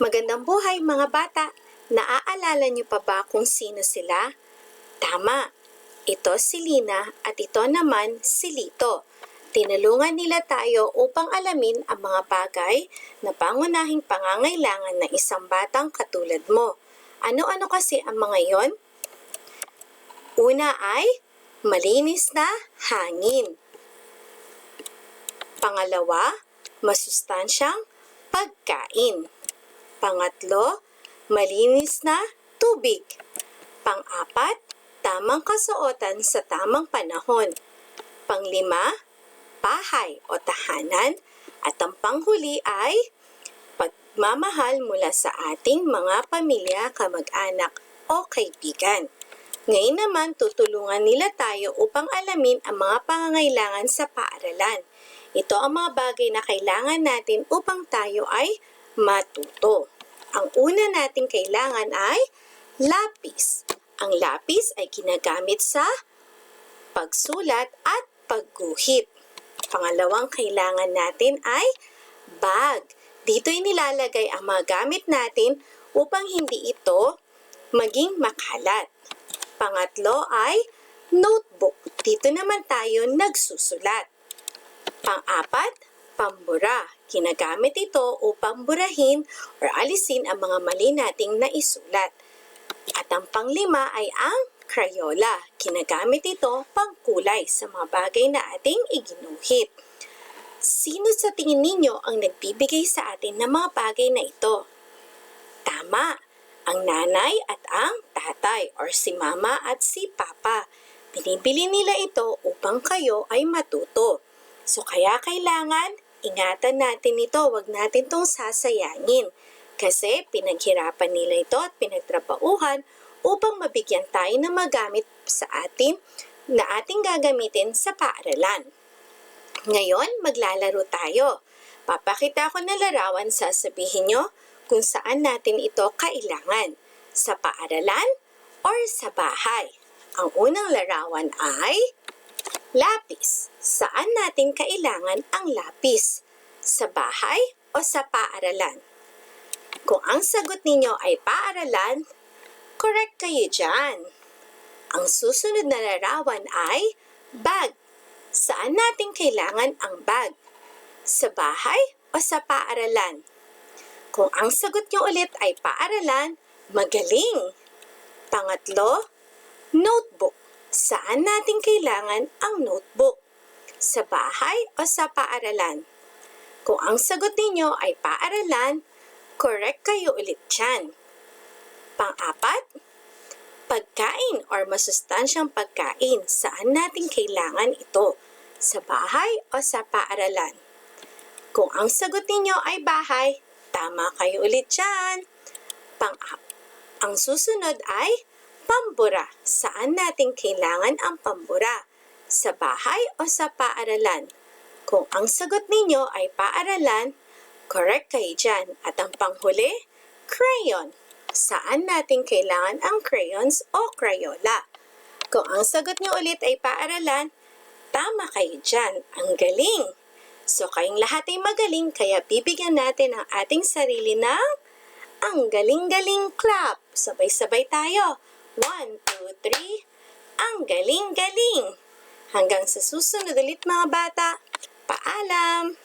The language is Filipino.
Magandang buhay mga bata! Naaalala niyo pa ba kung sino sila? Tama! Ito si Lina at ito naman si Lito. Tinulungan nila tayo upang alamin ang mga bagay na pangunahing pangangailangan ng isang batang katulad mo. Ano-ano kasi ang mga yon? Una ay malinis na hangin. Pangalawa, masustansyang pagkain. Pangatlo, malinis na tubig. Pang-apat, tamang kasuotan sa tamang panahon. Panglima, bahay o tahanan. At ang panghuli ay pagmamahal mula sa ating mga pamilya, kamag-anak o kaibigan. Ngayon naman, tutulungan nila tayo upang alamin ang mga pangangailangan sa paaralan. Ito ang mga bagay na kailangan natin upang tayo ay matuto. Ang una nating kailangan ay lapis. Ang lapis ay ginagamit sa pagsulat at pagguhit. Pangalawang kailangan natin ay bag. Dito'y nilalagay ang mga gamit natin upang hindi ito maging makalat. Pangatlo ay notebook. Dito naman tayo nagsusulat. Pang-apat, pambura. Ginagamit ito upang burahin or alisin ang mga mali nating naisulat. At ang panglima ay ang Crayola. Ginagamit ito pangkulay sa mga bagay na ating iginuhit. Sino sa tingin ninyo ang nagbibigay sa atin ng mga bagay na ito? Tama, ang nanay at ang tatay or si mama at si papa. Binibili nila ito upang kayo ay matuto. So kaya kailangan ingatan natin ito, wag natin tong sasayangin. Kasi pinaghirapan nila ito at pinagtrabauhan upang mabigyan tayo ng magamit sa atin na ating gagamitin sa paaralan. Ngayon, maglalaro tayo. Papakita ko na larawan, sasabihin nyo kung saan natin ito kailangan. Sa paaralan or sa bahay. Ang unang larawan ay lapis. Saan natin kailangan ang lapis? Sa bahay o sa paaralan? Kung ang sagot ninyo ay paaralan, correct kayo dyan. Ang susunod na larawan ay bag. Saan natin kailangan ang bag? Sa bahay o sa paaralan? Kung ang sagot nyo ulit ay paaralan, magaling! Pangatlo, notebook. Saan natin kailangan ang notebook? Sa bahay o sa paaralan? Kung ang sagot ninyo ay paaralan, correct kayo ulit dyan. Pang-apat, pagkain or masustansyang pagkain. Saan natin kailangan ito? Sa bahay o sa paaralan? Kung ang sagot ninyo ay bahay, tama kayo ulit dyan. Pang-up. Ang susunod ay pambura. Saan natin kailangan ang pambura? Sa bahay o sa paaralan? Kung ang sagot ninyo ay paaralan, correct kayo dyan. At ang panghuli, crayon. Saan natin kailangan ang crayons o crayola? Kung ang sagot nyo ulit ay paaralan, tama kayo dyan. Ang galing! So kayong lahat ay magaling kaya bibigyan natin ang ating sarili ng ang galing-galing clap. Sabay-sabay tayo. One, two, three. Ang galing-galing. Hanggang sa susunod ulit mga bata. Paalam!